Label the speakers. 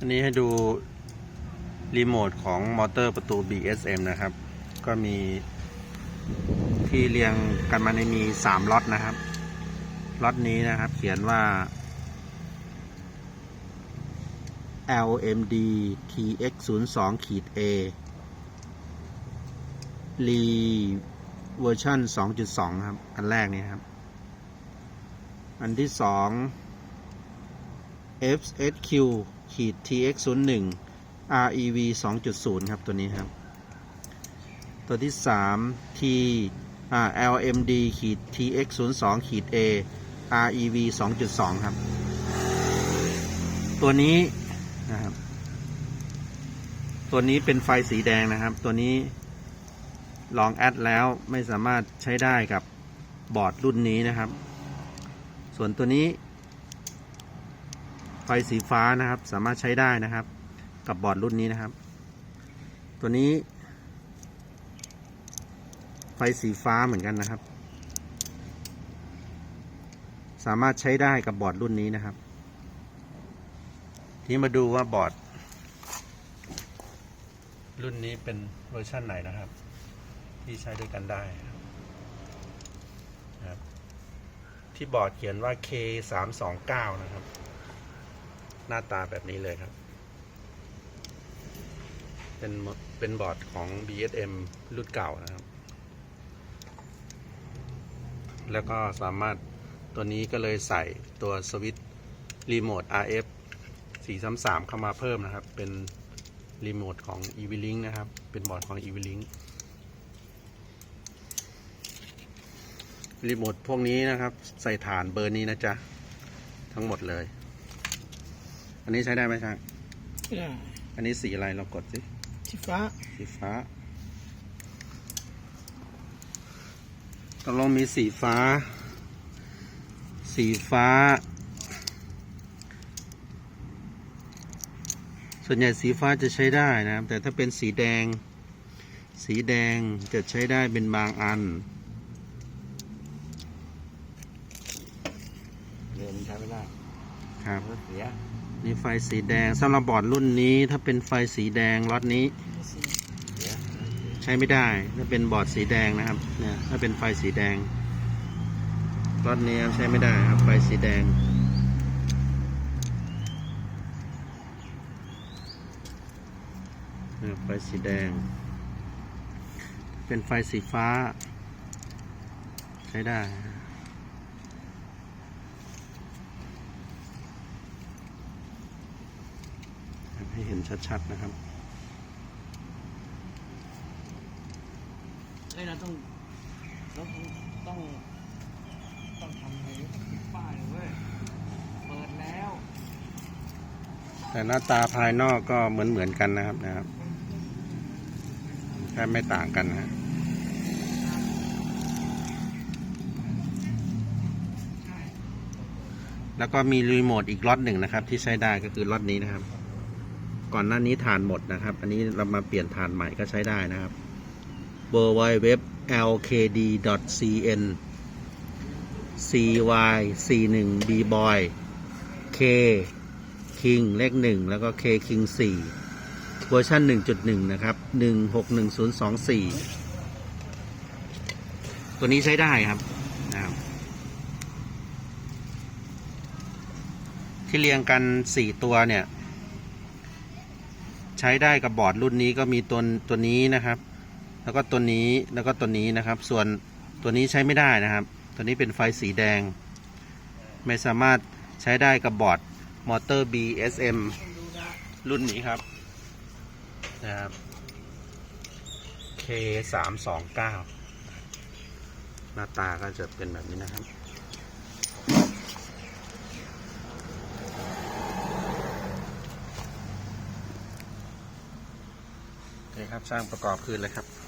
Speaker 1: อันนี้ให้ดูรีโมทของมอเตอร์ประตู BSM นะครับ ก็มีที่เรียงกันมาในมี3ล็อตนะครับล็อตนี้นะครับ เขียนว่า LMD TX 0 2ขีด A รีเวอร์ชัน2.2 ครับ อันแรกนี่ครับ อันที่สอง FSQ ขีด TX 0 1 REV 2.0 ครับ ตัวนี้ครับ ตัวที่สาม T LMD ขีด TX 0 2ขีด A REV 2.2 ครับ ตัวนี้นะครับ ตัวนี้เป็นไฟสีแดงนะครับ ตัวนี้ลองแอดแล้วไม่สามารถใช้ได้กับบอร์ดรุ่นนี้นะครับ ส่วนตัวนี้ ไฟสีฟ้านะครับ สามารถใช้ได้นะครับ กับบอร์ดรุ่นนี้นะครับ ตัวนี้ ไฟสีฟ้าเหมือนกันนะครับ สามารถใช้ได้กับบอร์ดรุ่นนี้นะครับ ทีนี้มาดูว่าบอร์ด รุ่นนี้เป็นเวอร์ชั่นไหนนะครับ ที่ใช้ด้วยกันได้นะครับที่บอร์ดเขียนว่า K 3 2 9 นะครับ หน้าตาแบบนี้เลยครับ เป็นเป็นบอร์ดของ BSM รุ่นเก่านะครับ แล้วก็สามารถตัวนี้ก็เลยใส่ตัวสวิตช์รีโมท RF 433 เข้ามาเพิ่มนะครับ เป็นรีโมทของ e v l i n k นะครับ เป็นบอร์ดของ e v l i n k รีโมทพวกนี้นะครับ ใส่ฐานเบอร์นี้นะจ๊ะ ทั้งหมดเลย อันนี้ใช้ได้ไหมช่าง
Speaker 2: ไม่ได้
Speaker 1: อันนี้สีอะไรเรากดสิ
Speaker 2: สีฟ้า
Speaker 1: สีฟ้าตกลงมีสีฟ้า สีฟ้า ส่วนใหญ่สีฟ้าจะใช้ได้นะครับ แต่ถ้าเป็นสีแดง สีแดงจะใช้ได้เป็นบางอัน
Speaker 3: เรือมันใช้ไม่ได้
Speaker 1: ครับ
Speaker 3: รถเสีย
Speaker 1: นี่ไฟสีแดงสำหรับบอร์ดรุ่นนี้ถ้าเป็นไฟสีแดงล็อตนี้ ใช้ไม่ได้ถ้าเป็นบอร์ดสีแดงนะครับเนี่ยถ้าเป็นไฟสีแดงรถนี้ใช้ไม่ได้ครับไฟสีแดงนะไฟสีแดง เป็นไฟสีฟ้า ใช้ได้ ให้เห็นชัดๆนะครับ
Speaker 2: เอ้ยเราต้องเราต้องต้องต้องทำเลยป้ายเว้ยเปิดแล้ว
Speaker 1: แต่หน้าตาภายนอกก็เหมือนเหมือนๆกันนะครับนะครับแค่ไม่ต่างกันนะฮะแล้วก็มีรีโมทอีกล็อตหนึ่งนะครับ ที่ใช้ได้ก็คือล็อตนี้นะครับ ก่อนหน้านี้ฐานหมดนะครับ อันนี้เรามาเปลี่ยนฐานใหม่ก็ใช้ได้นะครับ w w w lkd cn cy 4 1 b boy k คิงเลขหนึ่งแล้วก็ K King สี่เวอร์ชันหนึ่งจุดหนึ่งนะครับหนึ่งหกหนึ่งศูนย์สองสี่ตัวนี้ใช้ได้ครับนะครับ ที่เรียงกันสี่ตัวเนี่ย ใช้ได้กับบอร์ดรุ่นนี้ก็มีตัวตัวนี้นะครับ แล้วก็ตัวนี้แล้วก็ตัวนี้นะครับ ส่วนตัวนี้ใช้ไม่ได้นะครับ ตัวนี้เป็นไฟสีแดง ไม่สามารถใช้ได้กับบอร์ดมอเตอร์ BSM รุ่นนี้ครับนะครับ K 3 2 9 หน้าตาก็จะเป็นแบบนี้นะครับ โอเคครับสร้างประกอบคืนเลยครับ